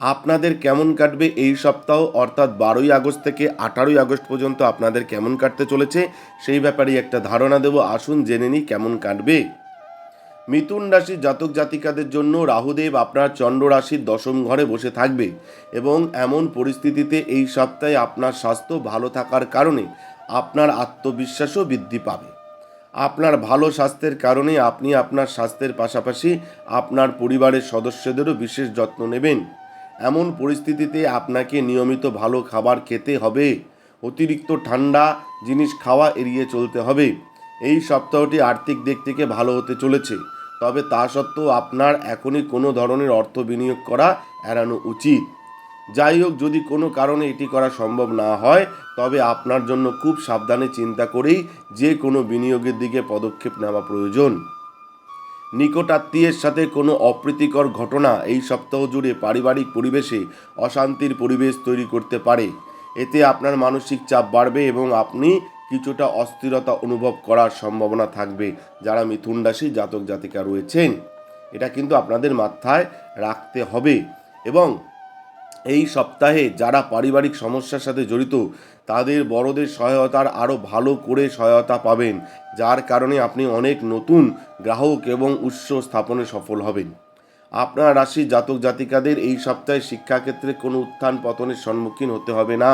আপনাদের কেমন কাটবে এই সপ্তাহ? অর্থাৎ বারোই আগস্ট থেকে আঠারোই আগস্ট পর্যন্ত আপনাদের কেমন কাটতে চলেছে? সেই ব্যাপারে একটা ধারণা দেব। আসুন জেনে নিই কেমন কাটবে। মিথুন রাশির জাতক জাতিকাদের জন্য রাহুদেব আপনার চন্দ্র রাশির দশম ঘরে বসে থাকবে এবং এমন পরিস্থিতিতে এই সপ্তাহে আপনার স্বাস্থ্য ভালো থাকার কারণে আপনার আত্মবিশ্বাসও বৃদ্ধি পাবে। আপনার ভালো স্বাস্থ্যের কারণে আপনি আপনার স্বাস্থ্যের পাশাপাশি আপনার পরিবারের সদস্যদেরও বিশেষ যত্ন নেবেন। এমন পরিস্থিতিতে আপনাকে নিয়মিত ভালো খাবার খেতে হবে। অতিরিক্ত ঠান্ডা জিনিস খাওয়া এড়িয়ে চলতে হবে। এই সপ্তাহটি আর্থিক দিক থেকে ভালো হতে চলেছে। তবে তা সত্ত্বেও আপনার এখনই কোনো ধরনের অর্থ বিনিয়োগ করা এড়ানো উচিত। যাই হোক, যদি কোনো কারণে এটি করা সম্ভব না হয়, তবে আপনার জন্য খুব সাবধানে চিন্তা করেই যে কোনো বিনিয়োগের দিকে পদক্ষেপ নেওয়া প্রয়োজন। নিকট আত্মীয়ের সাথে কোনো অপ্রীতিকর ঘটনা এই সপ্তাহ জুড়ে পারিবারিক পরিবেশে অশান্তির পরিবেশ তৈরি করতে পারে। এতে আপনার মানসিক চাপ বাড়বে এবং আপনি কিছুটা অস্থিরতা অনুভব করার সম্ভাবনা থাকবে। যারা মিথুন রাশি জাতক জাতিকা রয়েছেন, এটা কিন্তু আপনাদের মাথায় রাখতে হবে এবং এই সপ্তাহে যারা পারিবারিক সমস্যার সাথে জড়িত, তাদের বড়দের সহায়তার আরও ভালো করে সহায়তা পাবেন, যার কারণে আপনি অনেক নতুন গ্রাহক এবং উৎস স্থাপনে সফল হবেন। আপনার রাশির জাতক জাতিকাদের এই সপ্তাহে শিক্ষাক্ষেত্রে কোনো উত্থান পতনের সম্মুখীন হতে হবে না।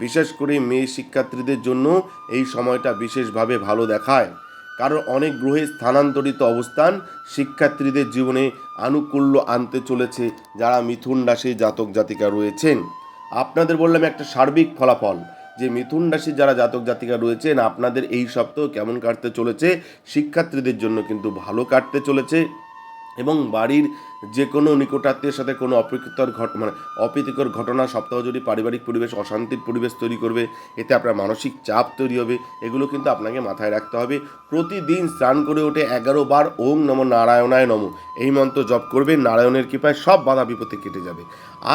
বিশেষ করে মেয়ে শিক্ষার্থীদের জন্য এই সময়টা বিশেষভাবে ভালো দেখায়। কারণ অনেক গ্রহে স্থানান্তরিত অবস্থান শিক্ষার্থীদের জীবনে আনুকূল্য আনতে চলেছে যারা মিথুন রাশির জাতক জাতিকা রয়েছেন। আপনাদের বললাম একটা সার্বিক ফলাফল যে মিথুন রাশি যারা জাতক জাতিকা রয়েছেন, আপনাদের এই সপ্তাহ কেমন কাটতে চলেছে? শিক্ষার্থীদের জন্য কিন্তু ভালো কাটতে চলেছে। এবং বাড়ির যে কোনো নিকটাত্মীয়ের সাথে কোনো অপ্রীতিকর ঘট মানে অপ্রীতিকর ঘটনা, সপ্তাহ জুড়ে পারিবারিক পরিবেশ, অশান্তির পরিবেশ তৈরি করবে, এতে আপনার মানসিক চাপ তৈরি হবে, এগুলো কিন্তু আপনাকে মাথায় রাখতে হবে। প্রতিদিন স্নান করে ওঠে এগারো বার, ওম নম নারায়ণায় নম। এই মন্ত্র জপ করবে নারায়ণের কৃপায় সব বাধা বিপত্তি কেটে যাবে।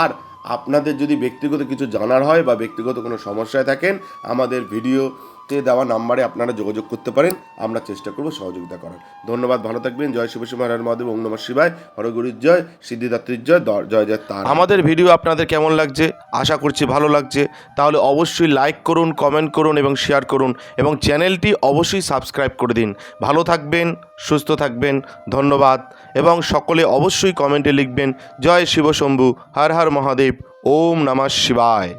আর আপনাদের যদি ব্যক্তিগত কিছু জানার হয় বা ব্যক্তিগত কোনো সমস্যায় থাকেন, আমাদের ভিডিওতে দেওয়া নাম্বারে আপনারা যোগাযোগ করতে পারেন। আমরা চেষ্টা করব সহযোগিতা করার। ধন্যবাদ, ভালো থাকবেন। জয় শিব শিব হর মহাদেব ওং নমঃ শিবায়। হরগুরির জয় সিদ্ধিদাত্রীর জয় জয় জয় তার আমাদের ভিডিও আপনাদের কেমন লাগছে? আশা করছি ভালো লাগছে। তাহলে অবশ্যই লাইক করুন, কমেন্ট করুন এবং শেয়ার করুন এবং চ্যানেলটি অবশ্যই সাবস্ক্রাইব করে দিন। ভালো থাকবেন, সুস্থ থাকবেন, ধন্যবাদ এবং সকলে অবশ্যই কমেন্টে লিখবেন, জয় শিব শম্ভু, হর হর মহাদেব, ওম নমঃ শিবায়।